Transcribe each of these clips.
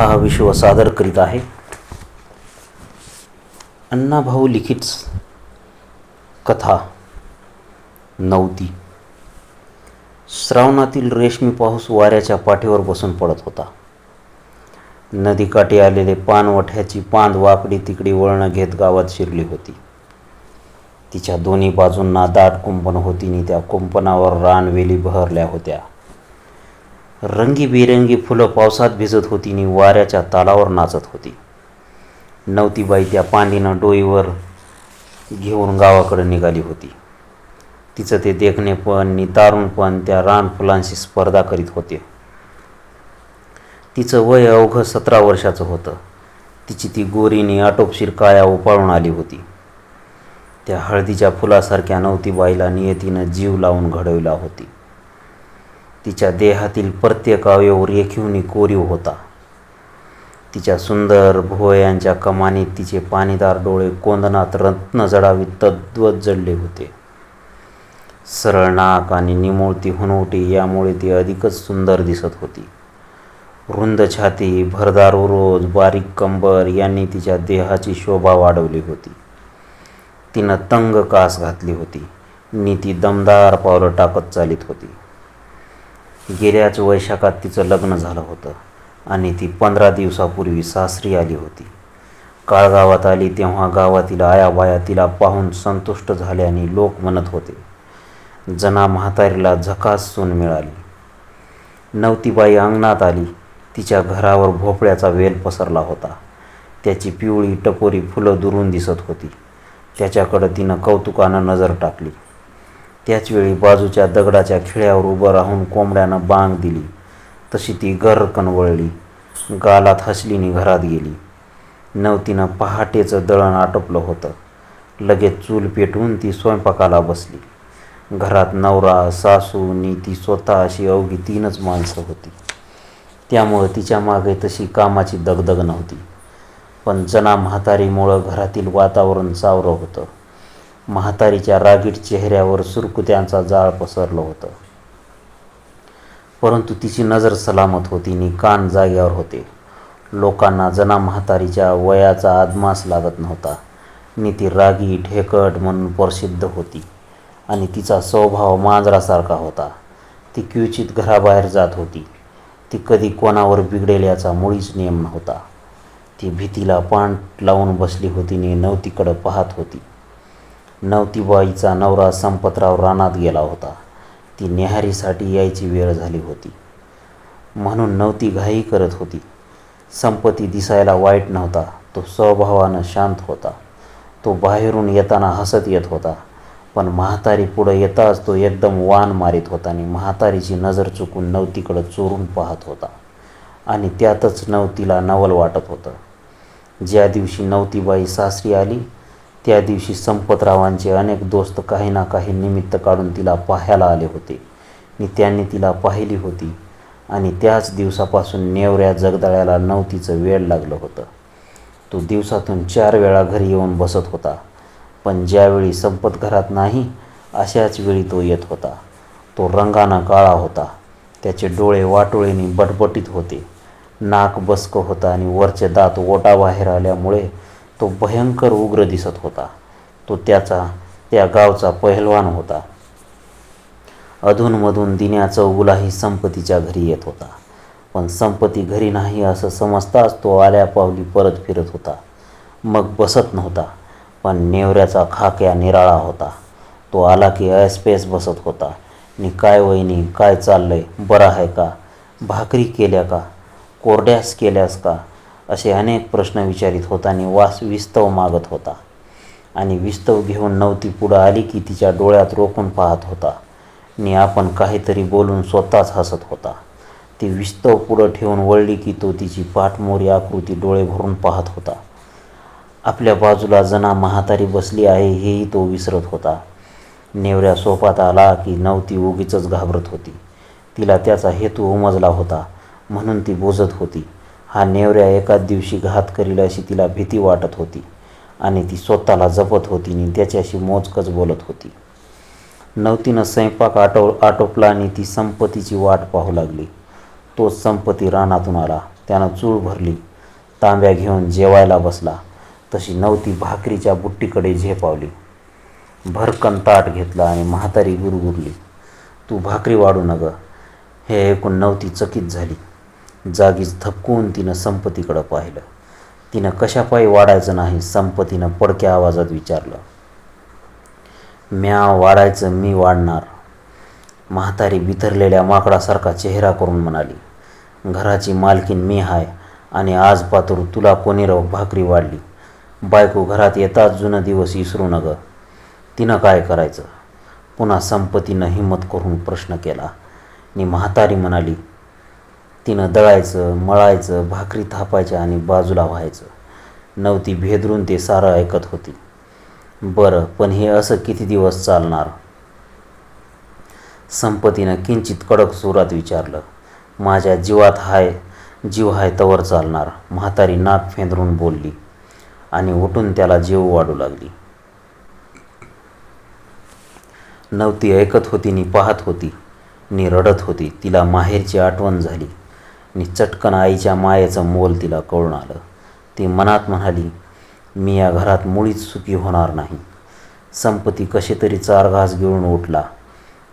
कथा विश्व सादर करीत आहे. अण्णाभाऊ लिखित कथा नव्हती श्रावणातील रेशमी पाऊस वाऱ्याच्या पाठीवर बसून पडत होता. नदीकाठी आलेले पानवठ्याची पांद वाकडी तिकडी वळणं घेत गावात शिरली होती. तिच्या दोन्ही बाजूंना दाट कुंपण होती त्या कुंपणावर रानवेली बहरल्या होत्या. रंगीबेरंगी फुलं पावसात भिजत होती आणि वाऱ्याच्या तालावर नाचत होती. नवतीबाई त्या पांडीनं डोईवर घेऊन गावाकडे निघाली होती. तिचं ते देखणेपण आणि तारुणपण त्या रानफुलांशी स्पर्धा करीत होते. तिचं वय अवघं सतरा वर्षाचं होतं. तिची ती गोरीनी आटोपशीर काया उपाळून आली होती. त्या हळदीच्या फुलासारख्या नवतीबाईला नियतीनं जीव लावून घडविला होती. तिच्या देहातील प्रत्येक अवयव रेखीवनी कोरीव होता. तिच्या सुंदर भुवयांच्या कमानीत तिचे पाणीदार डोळे कोंदनात रत्न जडावीत तद्वत जडले होते. सरळ नाक आणि निमुळती हुनवटी यामुळे ती अधिकच सुंदर दिसत होती. रुंद छाती भरदार उरोज बारीक कंबर यांनी तिच्या देहाची शोभा वाढवली होती. तिनं तंग कास घातली होती. नी ती दमदार पावलं टाकत चालित होती. गेल्याच वैशाखात तिचं लग्न झालं होतं आणि ती पंधरा दिवसापूर्वी सासरी आली होती. काळगावात आली तेव्हा गावातील आयाबाया तिला पाहून संतुष्ट झाल्याने लोक म्हणत होते जना म्हातारीला झकास सून मिळाली. नवतीबाई अंगणात आली तिच्या घरावर भोपळ्याचा वेल पसरला होता. त्याची पिवळी टपोरी फुलं दुरून दिसत होती. त्याच्याकडं तिनं कौतुकानं नजर टाकली. त्याचवेळी बाजूच्या दगडाच्या खिळ्यावर उभं राहून कोंबड्यानं बांग दिली. तशी ती गर्रकन वळली. गालात हसलीने घरात गेली. नवतीनं पहाटेचं दळण आटोपलं होतं. लगेच चूल पेटवून ती स्वयंपाकाला बसली. घरात नवरा सासू नीती स्वतः अशी अवघी तीनच माणसं होती. त्यामुळं तिच्यामागे तशी कामाची दगदग नव्हती. पण जना म्हातारीमुळं घरातील वातावरण सावरं होतं. म्हातारीच्या रागीट चेहऱ्यावर सुरकुत्यांचा जाळ पसरलं होतं. परंतु तिची नजर सलामत होती आणि कान जाग्यावर होते. लोकांना जना म्हातारीच्या वयाचा आदमास लागत नव्हता. आणि ती रागी ढेकट म्हणून प्रसिद्ध होती. आणि तिचा स्वभाव मांजरासारखा होता. ती क्वचित घराबाहेर जात होती. ती कधी कोणावर बिघडेल याचा मुळीच नियम नव्हता. ती भीतीला पाण लावून बसली होती आणि नवतीकडं पाहत होती. नवतीबाईचा नवरा संपतराव रानात गेला होता. ती न्याहारीसाठी यायची वेळ झाली होती. म्हणून नवती घाई करत होती. संपती दिसायला वाईट नव्हता. तो स्वभावानं शांत होता. तो बाहेरून येताना हसत येत होता. पण म्हातारी पुढं येताच तो एकदम वान मारीत होता आणि म्हातारीची नजर चुकून नवतीकडं चोरून पाहत होता. आणि त्यातच नवतीला नवल वाटत होतं. ज्या दिवशी नवतीबाई सासरी आली त्या दिवशी संपतरावांचे अनेक दोस्त काही ना काही निमित्त काढून तिला पाहायला आले होते. आणि त्यांनी तिला पाहिली होती आणि त्याच दिवसापासून नेवऱ्या जगदाळ्याला नवतीचं वेळ लागलं होतं. तो दिवसातून चार वेळा घरी येऊन बसत होता. पण ज्यावेळी संपत घरात नाही अशाच वेळी तो येत होता. तो रंगानं काळा होता. त्याचे डोळे वाटोळीने बटबटीत होते. नाक बसकं होता आणि वरचे दात ओटाबाहेर आल्यामुळे तो भयंकर उग्र दिसत होता. तो त्याचा त्या गावचा पहिलवान होता. अधूनमधून दिन्या चौगुलाही संपतीच्या घरी येत होता. पण संपती घरी नाही असं समजताच तो आल्या पावली परत फिरत होता. मग बसत नव्हता पण नेवऱ्याचा खाक्या निराळा होता. तो आला की ऐसपेस बसत होता. नि काय वहिनी काय चाललंय? बरं आहे का? भाकरी केल्या का? कोरड्यास केल्यास का? असे अनेक प्रश्न विचारित होता आणि वास विस्तव मागत होता. आणि विस्तव घेऊन नवती पुढं आली की तिच्या डोळ्यात रोखून पाहत होता. आणि आपण काहीतरी बोलून स्वतःच हसत होता. ती विस्तव पुढं ठेवून वळली की तो तिची पाठमोरी आकृती डोळे भरून पाहत होता. आपल्या बाजूला जना म्हातारी बसली आहे हेही तो विसरत होता. नेवऱ्या सोपात आला की नवती उगीच घाबरत होती. तिला त्याचा हेतू उमजला होता म्हणून ती बोजत होती. हा नेवऱ्या एकाच दिवशी घात करील अशी तिला भीती वाटत होती आणि ती स्वतःला जपत होती आणि त्याच्याशी मोजकच बोलत होती. नवतीनं स्वयंपाक आटो आटोपला आणि ती संपत्तीची वाट पाहू लागली. तो संपत्ती रानातून आला. त्यानं चूळ भरली. तांब्या घेऊन जेवायला बसला. तशी नवती भाकरीच्या बुट्टीकडे झेपावली भरकन ताट घेतला आणि म्हातारी गुरगुरली. तू भाकरी वाढू न गं हे ऐकून नवती चकित झाली. जागीच थपकून तिनं संपतीकडं पाहिलं. तिनं कशापायी वाढायचं नाही संपतीनं पडक्या आवाजात विचारलं. म्या वाढायचं मी वाढणार. म्हातारी बिथरलेल्या माकडासारखा चेहरा करून म्हणाली घराची मालकीन मी हाय आणि आज पातूर तुला कोणी राव भाकरी वाढली? बायको घरात येताच जुनं दिवस विसरू न गं तिनं काय करायचं? पुन्हा संपत्तीनं हिंमत करून प्रश्न केला. आणि म्हातारी म्हणाली तिनं दळायचं मळायचं भाकरी थापायच्या आणि बाजूला व्हायचं. नवती भेदरून ते सारं ऐकत होती. बरं पण हे असं किती दिवस चालणार? संपत्तीनं किंचित कडक सुरात विचारलं. माझ्या जीवात हाय जीव हाय तवर चालणार म्हातारी नाक फेंदरून बोलली. आणि उठून त्याला जीव वाढू लागली. नवती ऐकत होती नि पाहत होती नि रडत होती. तिला माहेरची आठवण झाली. आणि चटकन आईच्या मायेचं मोल तिला कळून आलं. ती मनात म्हणाली मी या घरात मुळीच सुखी होणार नाही. संपती कसे तरी चार घास गिळून उठला.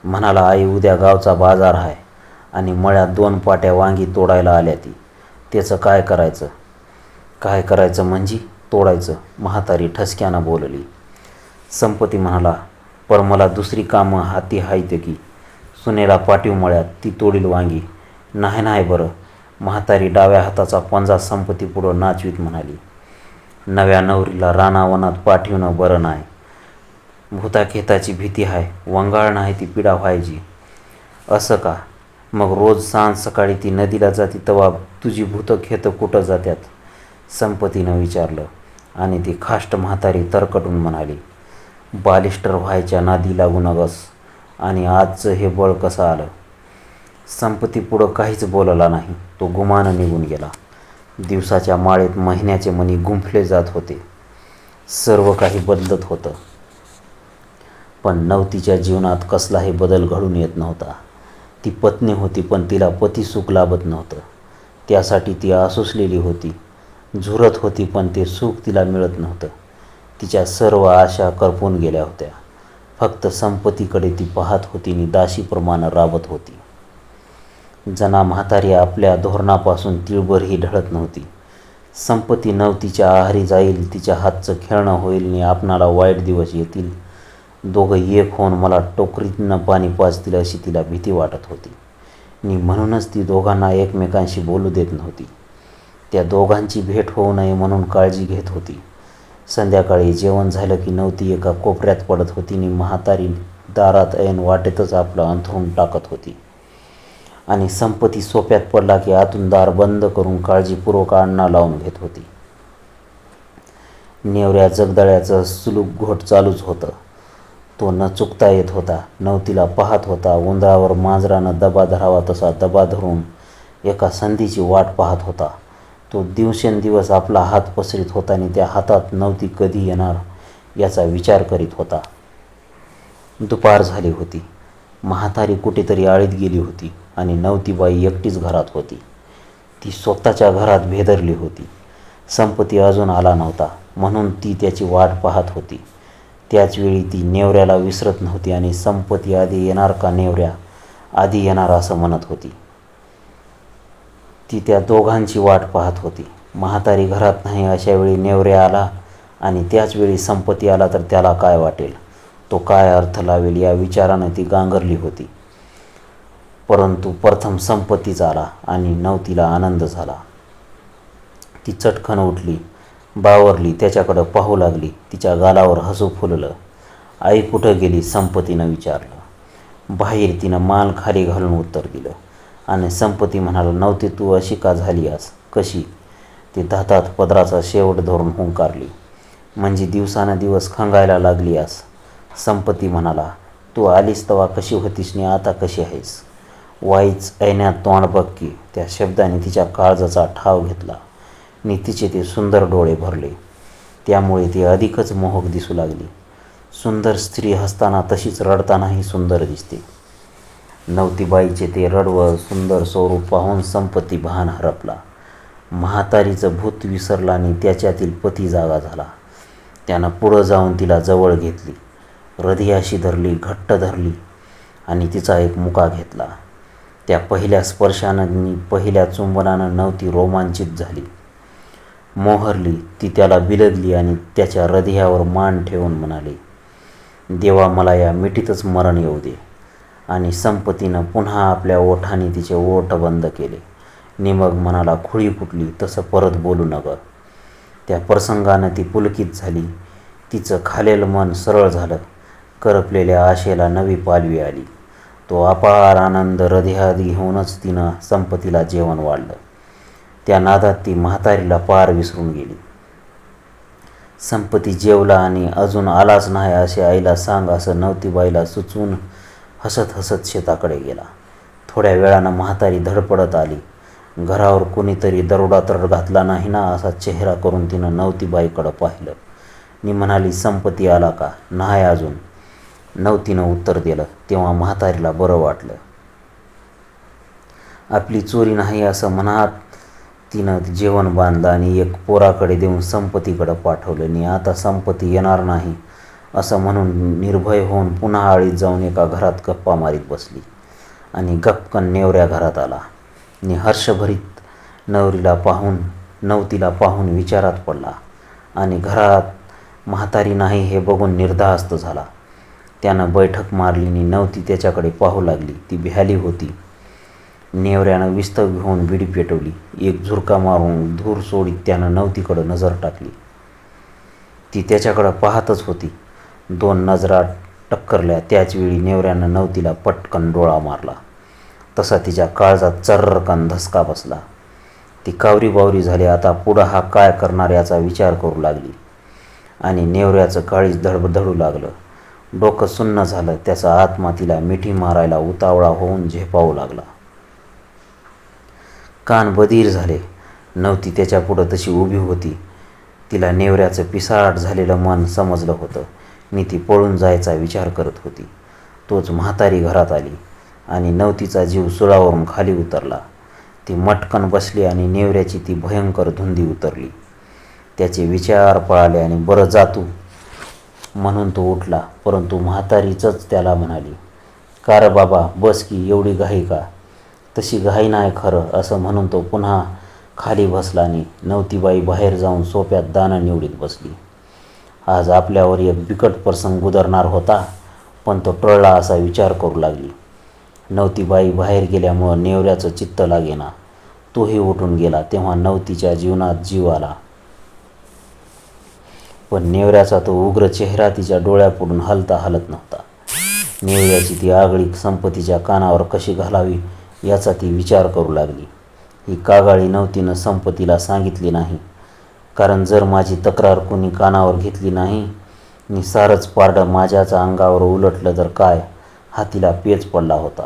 म्हणाला आई उद्या गावचा बाजार आहे आणि मळ्यात दोन पाट्या वांगी तोडायला आल्या ती. त्याचं काय करायचं? काय करायचं म्हणजे? तोडायचं म्हातारी ठसक्यानं बोलली. संपती म्हणाला पर मला दुसरी कामं हाती आहेत की. सुनेला पाठीव मळ्यात ती तोडील वांगी. नाही नाही बरं. म्हातारी डाव्या हाताचा पंजा संपत्तीपुढं पुढं नाचवीत म्हणाली. नव्या नवरीला रानावनात पाठवणं बरं नाही. भूताखेताची भीती आहे वंगाळ नाही ती पिढा व्हायची. असं का? मग रोज सांज सकाळी ती नदीला जाती तवा तुझी भूतखेतं कुठं जात्यात? संपतीनं विचारलं आणि ती खाष्ट म्हातारी तरकटून म्हणाली बालिस्टर व्हायच्या नादी लागू नगस आणि आजचं हे बळ कसं आलं? संपत्तीपुढं पुढं काहीच बोलला नाही. तो गुमानं निघून गेला. दिवसाच्या माळेत महिन्याचे मनी गुंफले जात होते. सर्व काही बदलत होतं. पण नवतीच्या जीवनात कसलाही बदल घडून येत नव्हता. ती पत्नी होती पण तिला पती सुख लाभत नव्हतं. त्यासाठी ती आसुसलेली होती. झुरत होती पण ते सुख तिला मिळत नव्हतं. तिच्या सर्व आशा करपून गेल्या होत्या. फक्त संपत्तीकडे ती पाहत होती आणि दाशीप्रमाणे राबत होती. जना म्हातारी आपल्या धोरणापासून तिळभरही ढळत नव्हती. संपत्ती नवतीच्या आहारी जाईल तिच्या हातचं खेळणं होईल आणि आपणाला वाईट दिवस येतील. दोघं एक होऊन मला टोकरीतनं पाणी पाजतील अशी तिला भीती वाटत होती. आणि म्हणूनच ती दोघांना एकमेकांशी बोलू देत नव्हती. त्या दोघांची भेट होऊ नये म्हणून काळजी घेत होती. संध्याकाळी जेवण झालं की नवती एका कोपऱ्यात पडत होती आणि म्हातारी दारात ऐन वाटेतच आपलं अंथरून टाकत होती. आणि संपत्ती सोप्यात पडला की आतून दार बंद करून काळजीपूर्वक अण्णा लावून घेत होती. नेवऱ्या जगदळ्याचं सुलूक घोट चालूच होतं. तो न चुकता येत होता नवतीला पाहत होता उंदरावर मांजरानं दबा धरावा तसा दबा धरून एका संधीची वाट पाहत होता. तो दिवसेंदिवस आपला हात पसरीत होता आणि त्या हातात नवती कधी येणार याचा विचार करीत होता. दुपार झाली होती. म्हातारी कुठेतरी आळीत गेली होती आणि नवतीबाई एकटीच घरात होती. ती स्वतःच्या घरात भेदरली होती. संपती अजून आला नव्हता म्हणून ती त्याची वाट पाहत होती. त्याचवेळी ती नेवऱ्याला विसरत नव्हती आणि संपती आधी येणार का नेवऱ्या? आधी येणार असं म्हणत होती. ती त्या दोघांची वाट पाहत होती. म्हातारी घरात नाही अशावेळी नेवऱ्या आला आणि त्याचवेळी संपत्ती आला तर त्याला काय वाटेल? तो काय अर्थ लावेल या विचारानं ती गांगरली होती. परंतु प्रथम संपत्तीच आला आणि नवतीला आनंद झाला. ती चटकन उठली बावरली त्याच्याकडं पाहू लागली तिच्या गालावर हसू फुललं. आई कुठं गेली संपत्तीनं विचारलं. बाहेर तिनं मान खाली घालून उत्तर दिलं. आणि संपत्ती म्हणाला नव्हती तू अशी का झाली आज? कशी? ती धातात पदराचा शेवट धरून हुंकारली. म्हणजे दिवसानं दिवस खंगायला लागली आस संपत्ती म्हणाला तू आलीस तवा कशी होतीस आणि आता कशी आहेस? वाईच ऐण्यात तोंड बघ की. त्या शब्दाने तिच्या काळजाचा ठाव घेतला. आणि तिचे ते सुंदर डोळे भरले. त्यामुळे ती अधिकच मोहक दिसू लागली. सुंदर स्त्री हसताना तशीच रडतानाही सुंदर दिसते. नवतीबाईचे ते रडवं सुंदर स्वरूप पाहून संपत्ती भान हरपला. म्हातारीचं भूत विसरला आणि त्याच्यातील पती जागा झाला. त्यानं पुढं जाऊन तिला जवळ घेतली. हृदयाशी धरली घट्ट धरली आणि तिचा एक मुका घेतला. त्या पहिल्या स्पर्शानं पहिल्या चुंबनानं नव्हती रोमांचित झाली. मोहरली ती त्याला बिलदली आणि त्याच्या हृदयावर मान ठेवून म्हणाली देवा मला या मिठीतच मरण येऊ दे. आणि संपतीनं पुन्हा आपल्या ओठाने तिचे ओठ बंद केले. निमग मनाला खुळी फुटली तसं परत बोलू नका त्या प्रसंगानं ती पुलकित झाली. तिचं खालेलं मन सरळ झालं. करपलेल्या आशेला नवी पालवी आली. तो अपार आनंद हृदयात घेऊनच तिनं संपतीला जेवण वाढलं. त्या नादात ती म्हातारीला पार विसरून गेली. संपती जेवला आणि अजून आलाच नाही असे आईला सांग असं नवतीबाईला सुचवून हसत हसत शेताकडे गेला. थोड्या वेळानं म्हातारी धडपडत आली. घरावर कुणीतरी दरोडा तर घातला नाही ना असा चेहरा करून तिनं नवतीबाईकडं पाहिलं. मी म्हणाली संपती आला का? नाही अजून. नवतीनं उत्तर दिलं. तेव्हा म्हातारीला बरं वाटलं. आपली चोरी नाही असं म्हणत तिनं जेवण बांधलं आणि एक पोराकडे देऊन संपत्तीकडं पाठवलं. आणि आता संपत्ती येणार नाही असं म्हणून निर्भय होऊन पुन्हा आळीत जाऊन एका घरात गप्पा मारीत बसली आणि गपकन नेवऱ्या घरात आला. आणि हर्षभरीत नवरीला पाहून नवतीला पाहून विचारात पडला आणि घरात म्हातारी नाही हे बघून निर्धास्त झाला. त्यानं बैठक मारली आणि नवती त्याच्याकडे पाहू लागली. ती भ्याली होती. नेवऱ्यानं विस्तव घेऊन बिडी पेटवली. एक झुरका मारून धूर सोडीत त्यानं नवतीकडं नजर टाकली. ती त्याच्याकडं पाहतच होती. दोन नजरा टक्करल्या. त्याचवेळी नेवऱ्यानं नवतीला पटकन डोळा मारला. तसा तिच्या काळजात चर्रकन धसका बसला. ती कावरी बावरी झाली. आता पुढं हा काय करणार याचा विचार करू लागली. आणि नेवऱ्याचं काळीच धडबधडू लागलं. डोकं सुन्न झालं. त्याचा आत्मा तिला मिठी मारायला उतावळा होऊन झेपावू लागला. कान बधीर झाले. नव्हती त्याच्यापुढं तशी उभी होती. तिला नेवऱ्याचं पिसाट झालेलं मन समजलं होतं. मी ती पळून जायचा विचार करत होती. तोच म्हातारी घरात आली आणि नवतीचा जीव सुळावरून खाली उतरला. ती मटकन बसली आणि नेवऱ्याची ती भयंकर धुंदी उतरली. त्याचे विचार पळाले आणि बरं जातू म्हणून तो उठला परंतु म्हातारीचंच त्याला म्हणाली का र बाबा बस की एवढी घाई का? तशी घाई नाही खरं असं म्हणून तो पुन्हा खाली बसला आणि नवतीबाई बाहेर जाऊन सोप्यात दाणं निवडीत बसली. आज आपल्यावर एक बिकट प्रसंग गुदरणार होता पण तो टळला असा विचार करू लागली. नवतीबाई बाहेर गेल्यामुळं नेवऱ्याचं चित्त लागेना. तोही उठून गेला तेव्हा नवतीच्या जीवनात जीव आला. पण नेवऱ्याचा तो उग्र चेहरा तिच्या डोळ्यापुढून हलता हलत नव्हता. नेवऱ्याची ती आगळी संपत्तीच्या कानावर कशी घालावी याचा ती विचार करू लागली. ही कागाळी नवतीनं संपत्तीला सांगितली नाही. कारण जर माझी तक्रार कोणी कानावर घेतली नाही नि सारंच पारडं माझ्याचा अंगावर उलटलं तर काय? हातीला पेच पडला होता.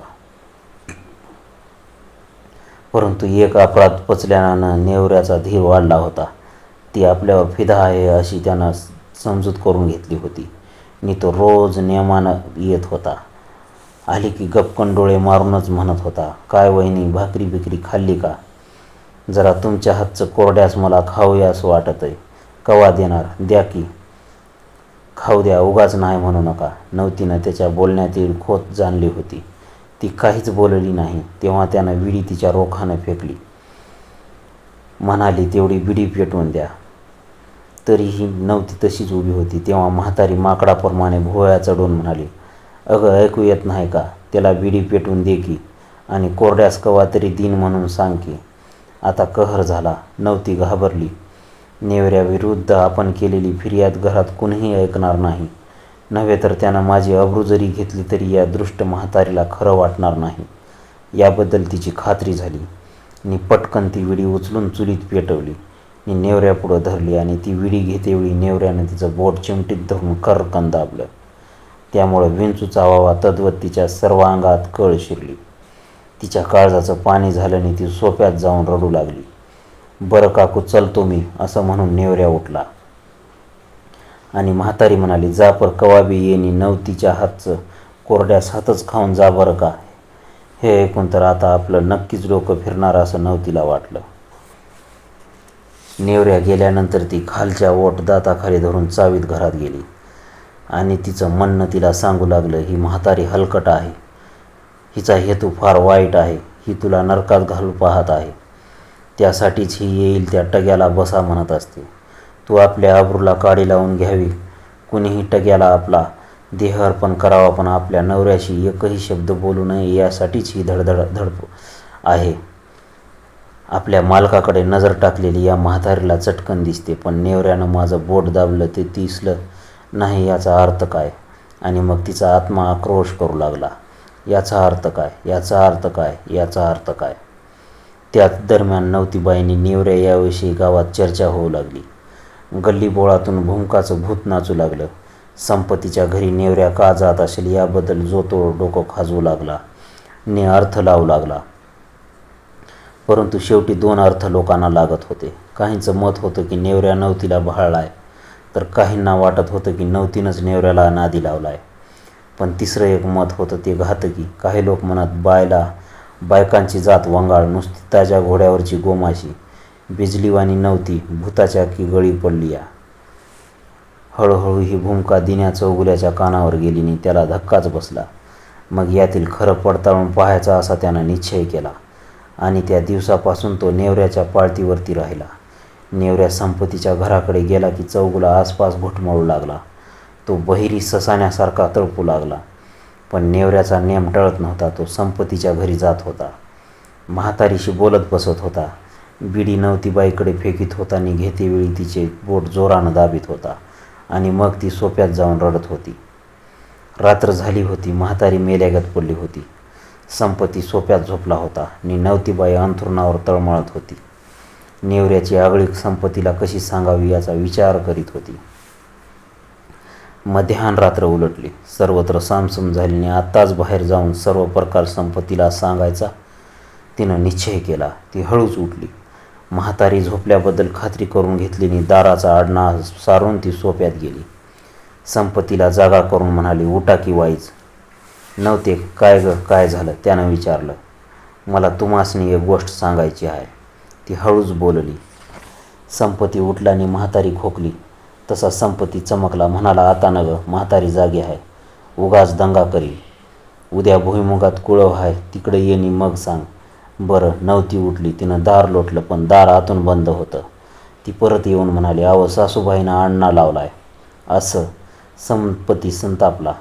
परंतु एक अपराध पचल्यानं नेवऱ्याचा धीर वाढला होता. ती आपल्यावर फिदा आहे अशी त्यानं समजूत करून घेतली होती. नी तो रोज नियमानं येत होता. आली की गपकन डोळे मारूनच म्हणत होता काय वहिनी भाकरी बिकरी खाल्ली का? जरा तुमच्या हातचं कोरड्यास मला खाऊयास वाटत आहे कवा देणार? द्या की. खाऊ द्या उगाच नाही म्हणू नका. नवतीनं त्याच्या बोलण्यातील खोत जाणली होती. ती काहीच बोलली नाही. तेव्हा त्यानं विडी तिच्या रोखानं फेकली. म्हणाली तेवढी बिडी पेटवून द्या. तरीही नव्हती तशीच उभी होती. तेव्हा म्हातारी माकडाप्रमाणे भोवळ्या चढून म्हणाली अगं ऐकू येत नाही का? त्याला बिडी पेटवून दे की आणि कोरड्यास कवा तरी दिन म्हणून सांग की आता कहर झाला नव्हती घाबरली. नेवऱ्याविरुद्ध आपण केलेली फिर्याद घरात कुणीही ऐकणार नाही. नव्हे तर त्यानं माझी अब्रू जरी घेतली तरी या दृष्ट म्हातारीला खरं वाटणार नाही. याबद्दल तिची खात्री झाली. आणि पटकन ती विडी उचलून चुलीत पेटवली. मी नेवऱ्यापुढं धरली आणि ती विडी घेतेवेळी नेवऱ्यानं तिचं बोट चिमटीत धरून करकन दाबलं. त्यामुळं विंचूचा वावा तद्वत तिच्या सर्व अंगात कळ शिरली. तिच्या काळजाचं पाणी झाल्याने ती सोप्यात जाऊन रडू लागली. बरं काकू चलतो मी असं म्हणून नेवऱ्या उठला. आणि म्हातारी म्हणाली जा पर कवाबी येणी नवतीच्या हातचं कोरड्यास हातच खाऊन जा बरं का. हे ऐकून तर आता आपलं नक्कीच डोकं फिरणार असं नवतीला वाटलं. नेवऱ्या गेल्यानंतर ती खालच्या ओट दाताखाली धरून चावीत घरात गेली. आणि तिचं म्हणणं तिला सांगू लागलं ही म्हातारी हलकट आहे. हिचा हेतू फार वाईट आहे. ही तुला नरकात घालू पाहत आहे. त्यासाठीच ही येईल त्या टग्याला बसा म्हणत असते. तू आपल्या आबरूला काडी लावून घ्यावी. कुणीही टग्याला आपला देह अर्पण करावा पण आपल्या नवऱ्याशी एकही शब्द बोलू नये यासाठीच ही धडधड धडप आहे. आपल्या मालकाकडे नजर टाकलेली या म्हातारीला चटकन दिसते पण नेवऱ्यानं माझं बोट दाबलं ते दिसलं नाही याचा अर्थ काय? आणि मग तिचा आत्मा आक्रोश करू लागला. याचा अर्थ काय? याचा अर्थ काय? याचा अर्थ काय? त्याच दरम्यान नवतीबाईंनी नेवऱ्या याविषयी गावात चर्चा होऊ लागली. गल्लीबोळातून भूमकाचं भूत नाचू लागलं. संपत्तीच्या घरी नेवऱ्या का जात असेल याबद्दल जो तो डोकं खाजवू लागला. ने अर्थ लावू लागला. परंतु शेवटी दोन अर्थ लोकांना लागत होते. काहींचं मत होतं की नेवऱ्या नवतीला भाळलाय तर काहींना वाटत होतं की नवतीनंच नेवऱ्याला नादी लावलाय. पण तिसरं एक मत होतं ते घातकी काही लोक म्हणत बायला बायकांची जात वंगाळ नुसती ताज्या घोड्यावरची गोमाशी बिजलीवाणी नव्हती भूताच्या की गळी पडली या. हळूहळू ही भूमिका दिन्या चौगुल्याच्या कानावर गेलीने त्याला धक्काच बसला. मग यातील खरं पडताळून पाहायचा असा त्यानं निश्चय केला. आणि त्या दिवसापासून तो नेवऱ्याच्या पाळतीवरती राहिला. नेवऱ्या संपत्तीच्या घराकडे गेला की चौगुला आसपास घुटमळू लागला. तो बहिरी ससाण्यासारखा तळपू लागला. पण नेवऱ्याचा नेम टळत नव्हता तो संपत्तीच्या घरी जात होता. म्हातारीशी बोलत बसत होता. बिडी नवतीबाईकडे फेकीत होता आणि घेतेवेळी तिचे बोट जोरानं दाबीत होता आणि मग ती सोप्यात जाऊन रडत होती. रात्र झाली होती म्हातारी मेल्यागत पडली होती. संपत्ती सोप्यात झोपला होता. आणि नवतीबाई अंथरुणावर तळमळत होती. नेवऱ्याची आगळीक संपत्तीला कशी सांगावी याचा विचार करीत होती. मध्यान रात्र उलटली. सर्वत्र सामसम झालीने आत्ताच बाहेर जाऊन सर्व प्रकार संपत्तीला सांगायचा तिनं निश्चय केला. ती हळूच उठली. म्हातारी झोपल्याबद्दल खात्री करून घेतली आणि दाराचा आडना सारून ती सोप्यात गेली. संपत्तीला जागा करून म्हणाली उठा की वाईच नव्हते. काय ग काय झालं? त्यानं विचारलं. मला तुम्हासनी एक गोष्ट सांगायची आहे. ती हळूच बोलली. संपत्ती उठला आणि म्हातारी खोकली. तसा संपत्ती चमकला. म्हणाला आता न ग म्हातारी जागी आहे. उगाच दंगा करी. उद्या भुईमुगात कुळव आहे. तिकडे येणी मग सांग. बरं नव्हती उठली. तिनं दार लोटलं पण दार आतून बंद होतं. ती परत येऊन म्हणाली अहो सासूबाईनं अण्णा लावलाय. असं संपत्ती संतापला.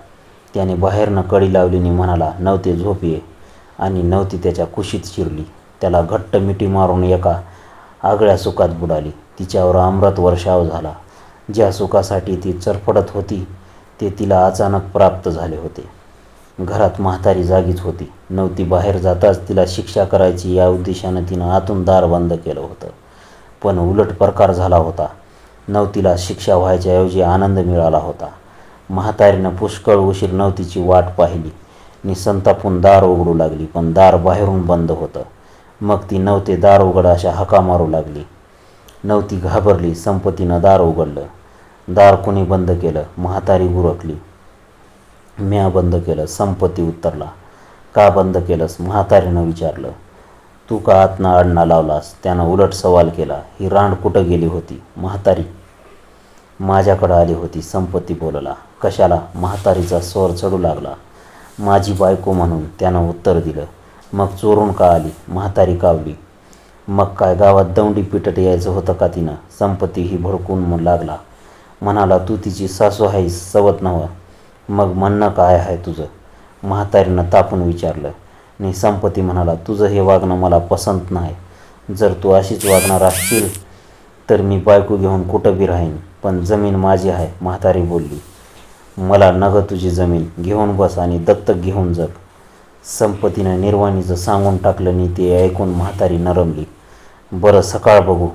त्याने बाहेरनं कडी लावलीने म्हणाला नव्हते झोप. ये आणि नव्हती त्याच्या कुशीत शिरली. त्याला घट्ट मिठी मारून एका आगळ्या सुखात बुडाली. तिच्यावर अमृत वर्षाव झाला. ज्या सुखासाठी ती चरफडत होती ते तिला अचानक प्राप्त झाले होते. घरात म्हातारी जागीच होती. नव्हती बाहेर जाताच तिला शिक्षा करायची या उद्देशानं तिनं आतून दार बंद केलं होतं. पण उलट प्रकार झाला होता. नवतीला शिक्षा व्हायच्याऐवजी आनंद मिळाला होता. म्हातारीनं पुष्कळ उशीर नवतीची वाट पाहिली. नि संतापून दार उघडू लागली पण दार बाहेरून बंद होतं. मग ती नवते दार उघड अशा हका मारू लागली. नवती घाबरली संपत्तीनं दार उघडलं. दार कोणी बंद केलं? म्हातारी गुरकली म्या बंद केलं संपत्ती उत्तरला का बंद केलंस? म्हातारीनं विचारलं. तू का आतनं आडना लावलास? त्यानं उलट सवाल केला. ही रांड कुठं गेली होती? म्हातारी. माझ्याकडं आली होती संपत्ती बोलला. कशाला म्हातारीचा स्वर चढू लागला. माझी बायको म्हणून त्यानं उत्तर दिलं मग चोरून का आली? म्हातारी कावली. मग काय गावात दौंडी पिटत यायचं होतं का तिनं? संपत्ती ही भडकून म- लागला. म्हणाला तू तिची सासू आहेस सवत नव्ह. मग म्हणणं काय आहे तुझं? म्हातारीनं तापून विचारलं. आणि संपत्ती म्हणाला तुझं हे वागणं मला पसंत नाही. जर तू अशीच वागणार असशील तर मी बायको घेऊन कुठं बी राहीन. पण जमीन माझी आहे म्हातारी बोलली. मला नग तुझी जमीन घेऊन बस आणि दत्तक घेऊन जग. संपत्तीनं निर्वाणीचं सांगून टाकलं नि ते ऐकून म्हातारी नरमली. बरं सकाळ बघू.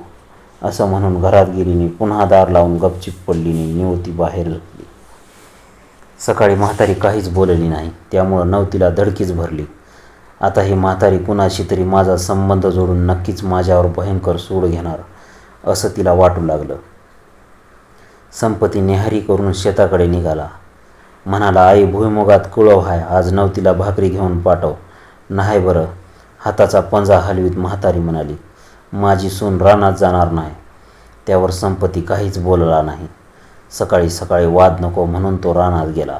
असं म्हणून घरात गेलीने पुन्हा दार लावून गपचिप पडलीने निवती बाहेर झोपली सकाळी म्हातारी काहीच बोलली नाही त्यामुळं नवतीला धडकीच भरली. आता ही म्हातारी कुणाशी तरी माझा संबंध जोडून नक्कीच माझ्यावर भयंकर सूड घेणार असं तिला वाटू लागलं. संपत्ती निहारी करून शेताकडे निघाला. म्हणाला आई भुईमुगात कुळव हाय आज नवतीला भाकरी घेऊन पाठव. नाही बरं हाताचा पंजा हलवीत म्हातारी म्हणाली. माझी सून रानात जाणार नाही. त्यावर संपत्ती काहीच बोलला नाही. सकाळी सकाळी वाद नको म्हणून तो रानात गेला.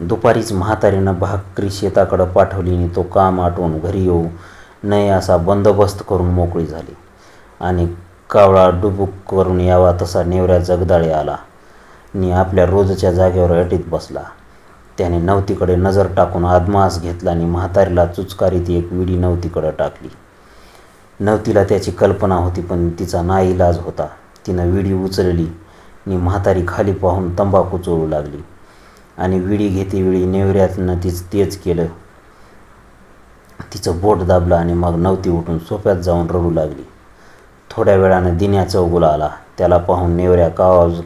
दुपारीच म्हातारीनं भाकरी शेताकडं पाठवली आणि तो काम आटवून घरी येऊ नये असा बंदोबस्त करून मोकळी झाली. आणि कावळा डुबुक करून यावा तसा नेवऱ्या जगदाळे आला. आणि आपल्या रोजच्या जागेवर अटीत बसला. त्याने नवतीकडे नजर टाकून आदमास घेतला आणि म्हातारीला चुचकारीत एक विडी नवतीकडं टाकली. नवतीला त्याची कल्पना होती पण तिचा नाईलाज होता. तिनं विडी उचलली आणि म्हातारी खाली पाहून तंबाखू चोळू लागली. आणि विडी घेतेवेळी नेवऱ्यातनं तीच तेच केलं. तिचं बोट दाबलं आणि मग नवती उठून सोप्यात जाऊन रडू लागली. थोड्या वेळानं दिन्याचा उगुला आला. त्याला पाहून नेवऱ्या कावाज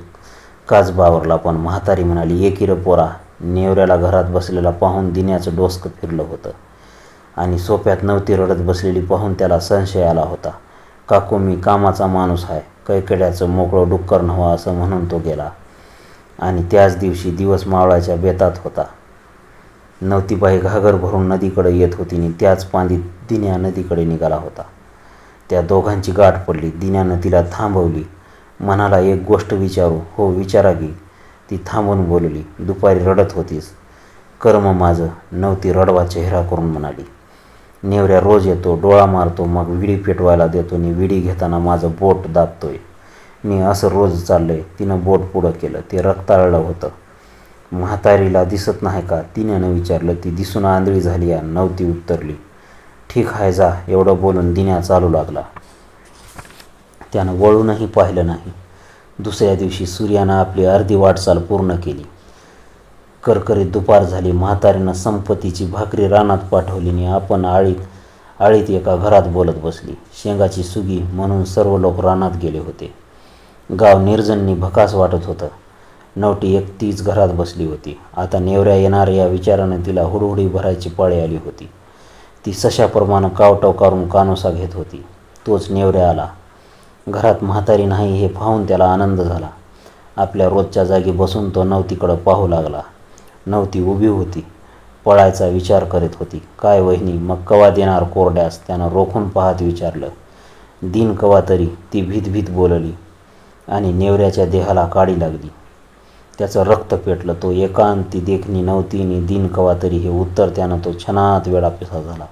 काच बावरला पण म्हातारी म्हणाली ये पोरा. नेवऱ्याला घरात बसलेला पाहून दिन्याचं डोसकं फिरलं होतं. आणि सोप्यात नवती रडत बसलेली पाहून त्याला संशय आला होता. काकू मी कामाचा माणूस आहे कैकड्याचं मोकळं डुक्कर नव्हा असं म्हणून तो गेला. आणि त्याच दिवशी दिवस मावळाच्या बेतात होता. नवतीबाई घागर भरून नदीकडे येत होती आणि त्याच पांदीत दिन्या नदीकडे निघाला होता. त्या दोघांची गाठ पडली. दिन्यानं तिला थांबवली. मनाला एक गोष्ट विचारू. हो विचारा की. ती थांबून बोलली. दुपारी रडत होतीस. कर्म माझं. नवती रडवा चेहरा करून म्हणाली. नेवऱ्या रोज येतो डोळा मारतो मग विडी पेटवायला देतो आणि विडी घेताना माझं बोट दाबतोय. मी असं रोज चाललंय. तिनं बोट पुढं केलं. ते रक्ताळलं होतं. म्हातारीला दिसत नाही का? तिन्यानं विचारलं. ती दिसून आंधळी झाली आणि नवती उत्तरली. ठीक आहे जा एवढं बोलून दिन्या चालू लागला. त्यानं वळूनही पाहिलं नाही. दुसऱ्या दिवशी सूर्यानं आपली अर्धी वाटचाल पूर्ण केली. करकरीत दुपार झाली म्हातारीनं संपत्तीची भाकरी रानात पाठवली आणि आपण आळीत आळीत एका घरात बोलत बसली. शेंगाची सुगी म्हणून सर्व लोक रानात गेले होते. गाव निर्जननी भकास वाटत होतं. नवटी एकटीच घरात बसली होती. आता नेवऱ्या येणार या विचारानं तिला हुडहुडी भरायची पाळी आली होती. ती सशाप्रमाणे कावटाव काढून कानोसा घेत होती. तोच नेवऱ्या आला. घरात म्हातारी नाही हे पाहून त्याला आनंद झाला. आपल्या रोजच्या जागी बसून तो नवतीकडं पाहू लागला. नवती उभी होती. पळायचा विचार करीत होती. काय वहिनी मग कवा देणार कोरड्यास? त्यानं रोखून पाहत विचारलं. दिन कवा तरी ती भीतभीत बोलली आणि नेवऱ्याच्या देहाला काडी लागली. त्याचं रक्त पेटलं. तो एकांती देखणी नव्हती आणि दिन कवा तरी हे उत्तर त्यानं तो छनात वेळा पिसा झाला.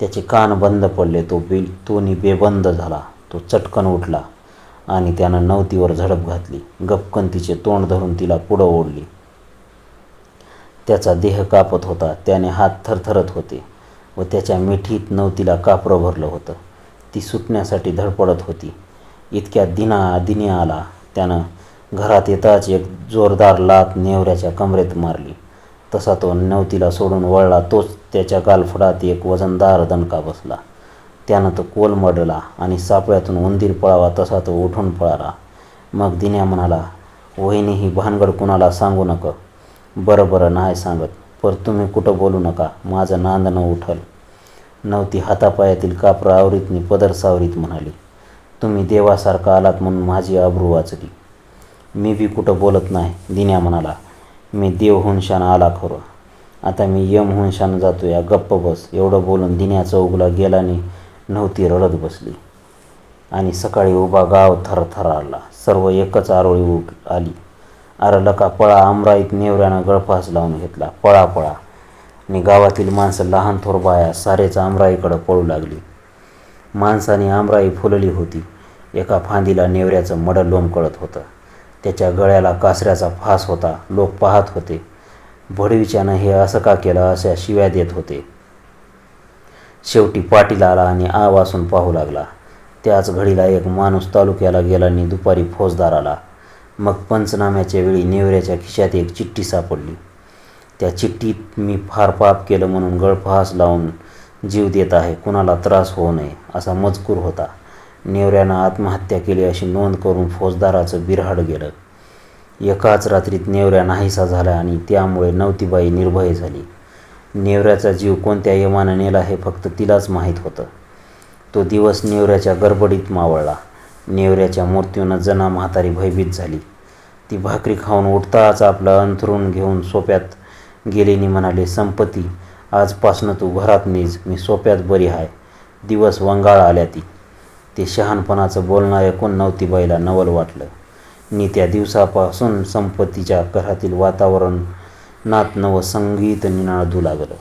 त्याचे कान बंद पडले तो बे तोनी बेबंद झाला तो चटकन उठला आणि त्यानं नवतीवर झडप घातली. गपकन तिचे तोंड धरून तिला पुढं ओढली. त्याचा देह कापत होता त्याने हात थरथरत होते व त्याच्या मिठीत नवतीला कापरं भरलं होतं. ती सुटण्यासाठी धडपडत होती. इतक्या दिना दिने आला त्यानं घरात येताच एक जोरदार लात नेवऱ्याच्या कमरेत मारली. तसा तो नवतीला सोडून वळला तोच त्याच्या गालफडात एक वजनदार दणका बसला. त्यानं तो कोलमडला आणि सापळ्यातून उंदीर पळावा तसा तो उठून पळाला. मग दिन्या म्हणाला वहिनी ही भानगड कुणाला सांगू नका. बरं बरं नाही सांगत. पर तुम्ही कुठं बोलू नका. माझं नांदणं उठल. नवती हातापायातील कापरं आवरीतनी पदर सावरीत म्हणाली तुम्ही देवासारखा आलात म्हणून माझी आबरू वाचली. मी बी कुठं बोलत नाही दिन्या म्हणाला. मी देव होऊन शान आला खरं. आता मी यम होऊन शान जातो या गप्प बस. एवढं बोलून दिन्या चौगला गेला आणि नव्हती रडत बसली. आणि सकाळी उभा गाव थरथर आला सर्व एकच आरोळी उठ आली. अरे लका पळा आमराईत नेवऱ्यानं गळफास लावून घेतला. पळा पळा. आणि गावातील माणसं लहान थोर बाया सारेच आमराईकडं पळू लागली. माणसाने आमराई फुलली होती. एका फांदीला नेवऱ्याचं मडं लोंबकळत होतं. त्याच्या गळ्याला कासऱ्याचा फास होता. लोक पाहत होते. भडवीच्यानं हे असं का केलं अशा शिव्या देत होते. शेवटी पाटील आला आणि आ वासून पाहू लागला. त्याच घडीला एक माणूस तालुक्याला गेला आणि दुपारी फौजदार आला. मग पंचनाम्याच्या वेळी नेवऱ्याच्या खिशात एक चिठ्ठी सापडली. त्या चिठ्ठीत मी फार पाप केलं म्हणून गळफास लावून जीव देत आहे. कुणाला त्रास होऊ नये असा मजकूर होता. नेवऱ्यानं आत्महत्या केली अशी नोंद करून फौजदाराचं बिरहाड गेलं. एकाच रात्रीत नेवऱ्या नाहीसा झाला आणि त्यामुळे नवतीबाई निर्भय झाली. नेवऱ्याचा जीव कोणत्या यमानं नेला हे फक्त तिलाच माहीत होतं. तो दिवस नेवऱ्याच्या गडबडीत मावळला. नेवऱ्याच्या मृत्यूनं जना म्हातारी भयभीत झाली. ती भाकरी खाऊन उठताच आपलं अंथरून घेऊन सोप्यात गेलेनी म्हणाले संपत्ती आजपासनं तू घरात नेज मी सोप्यात बरी आहे दिवस वंगाळ आल्या ती. ते शहाणपणाचं बोलणं ऐकून नवतीबाईला नवल वाटलं. नि त्या दिवसापासून संपत्तीच्या घरातील वातावरण नात नवं संगीत निनादू लागलं.